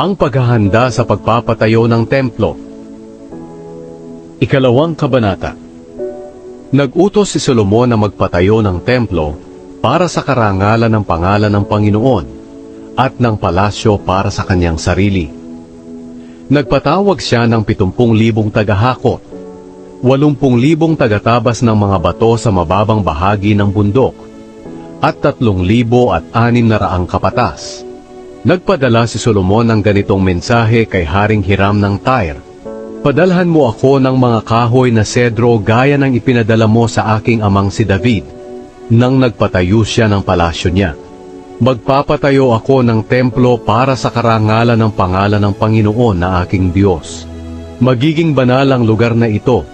Ang paghahanda sa pagpapatayo ng templo. Ikalawang kabanata. Nagutos si Solomon na magpatayo ng templo para sa karangalan ng pangalan ng Panginoon at ng palasyo para sa kanyang sarili. Nagpatawag siya ng 70,000 tagahakot, 80,000 tagatabas ng mga bato sa mababang bahagi ng bundok, at 3,000 at anim na raang kapatas. Nagpadala si Solomon ng ganitong mensahe kay Haring Hiram ng Tyre. Padalhan mo ako ng mga kahoy na sedro gaya ng ipinadala mo sa aking amang si David, nang nagpatayo siya ng palasyo niya. Magpapatayo ako ng templo para sa karangalan ng pangalan ng Panginoon na aking Diyos. Magiging banal ang lugar na ito,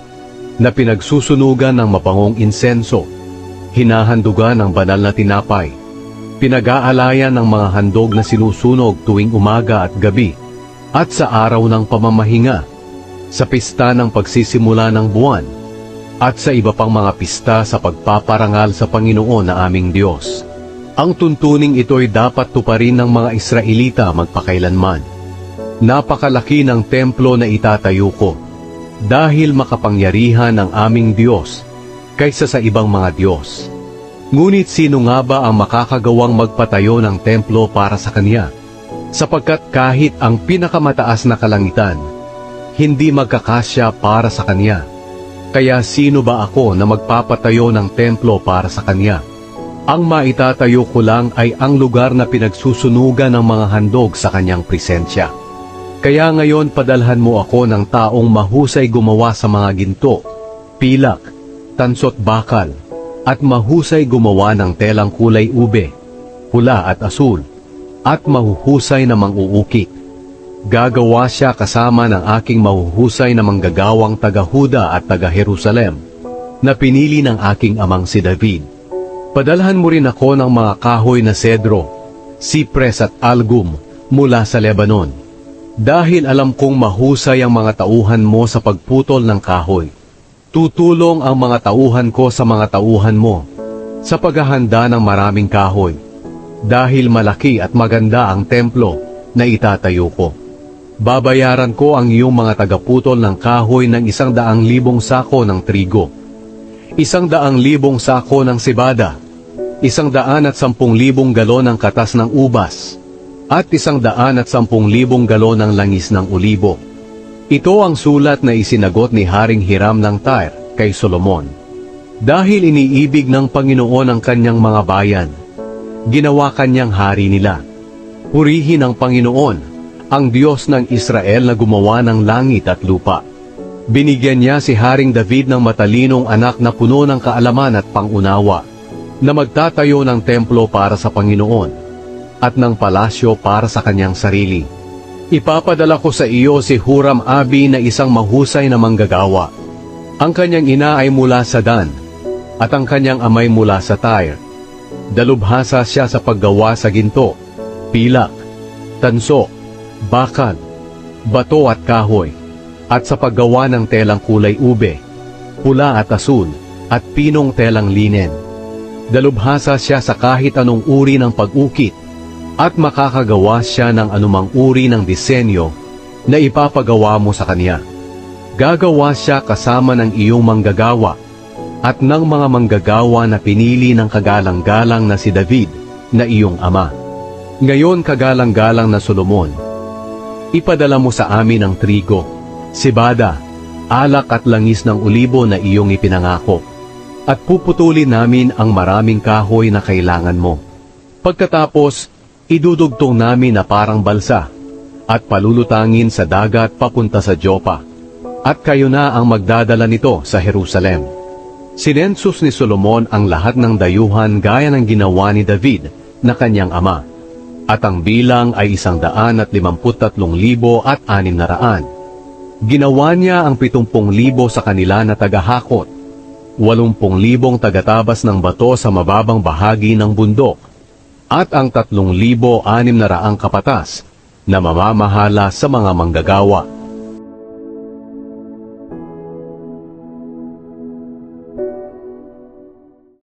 na pinagsusunugan ng mapangong insenso, hinahandugan ng banal na tinapay, pinag-aalayan ng mga handog na sinusunog tuwing umaga at gabi, at sa araw ng pamamahinga, sa pista ng pagsisimula ng buwan, at sa iba pang mga pista sa pagpaparangal sa Panginoon na aming Diyos. Ang tuntuning ito'y dapat tuparin ng mga Israelita magpakailanman. Napakalaki ng templo na itatayo ko, dahil makapangyarihan ng aming Diyos kaysa sa ibang mga Diyos. Ngunit sino nga ba ang makakagawang magpatayo ng templo para sa Kanya? Sapagkat kahit ang pinakamataas na kalangitan, hindi magkakasya para sa Kanya. Kaya sino ba ako na magpapatayo ng templo para sa Kanya? Ang maitatayo ko lang ay ang lugar na pinagsusunugan ng mga handog sa Kanyang presensya. Kaya ngayon padalhan mo ako ng taong mahusay gumawa sa mga ginto, pilak, tansot bakal, at mahusay gumawa ng telang kulay ube, pula at asul, at mahuhusay na manguukit. Gagawa siya kasama ng aking mahuhusay na manggagawang taga-Huda at taga-Jerusalem, na pinili ng aking amang si David. Padalhan mo rin ako ng mga kahoy na sedro, sipres at algum mula sa Lebanon. Dahil alam kong mahusay ang mga tauhan mo sa pagputol ng kahoy. Tutulong ang mga tauhan ko sa mga tauhan mo sa paghahanda ng maraming kahoy. Dahil malaki at maganda ang templo na itatayo ko. Babayaran ko ang iyong mga tagaputol ng kahoy ng isang daang libong sako ng trigo, isang daang libong sako ng sibada, isang daan at sampung libong galon ng katas ng ubas, at isang daan at sampung libong galon ng langis ng olibo. Ito ang sulat na isinagot ni Haring Hiram ng Tyre kay Solomon. Dahil iniibig ng Panginoon ang kanyang mga bayan, ginawa kanyang hari nila. Purihin ang Panginoon, ang Diyos ng Israel na gumawa ng langit at lupa. Binigyan niya si Haring David ng matalinong anak na puno ng kaalaman at pangunawa, na magtatayo ng templo para sa Panginoon, at ng palasyo para sa kanyang sarili. Ipapadala ko sa iyo si Huram Abi na isang mahusay na manggagawa. Ang kanyang ina ay mula sa Dan, at ang kanyang amay mula sa Tyre. Dalubhasa siya sa paggawa sa ginto, pilak, tanso, bakal, bato at kahoy, at sa paggawa ng telang kulay ube, pula at asul, at pinong telang linen. Dalubhasa siya sa kahit anong uri ng pag-ukit, at makakagawa siya ng anumang uri ng disenyo na ipapagawa mo sa kanya. Gagawa siya kasama ng iyong manggagawa at ng mga manggagawa na pinili ng kagalang-galang na si David na iyong ama. Ngayon kagalang-galang na Solomon, ipadala mo sa amin ang trigo, sibada, alak at langis ng ulibo na iyong ipinangako, at puputulin namin ang maraming kahoy na kailangan mo. Pagkatapos, idudugtong namin na parang balsa, at palulutangin sa dagat papunta sa Jopa, at kayo na ang magdadala nito sa Jerusalem. Sinensus ni Solomon ang lahat ng dayuhan gaya ng ginawa ni David na kanyang ama at ang bilang ay isang daan at limamput tatlong libo at anim na raan. Ginawa niya ang pitumpong libo sa kanila na tagahakot, walumpung libong tagatabas ng bato sa mababang bahagi ng bundok, at ang tatlong libo anim na raang kapatas na mamamahala sa mga manggagawa.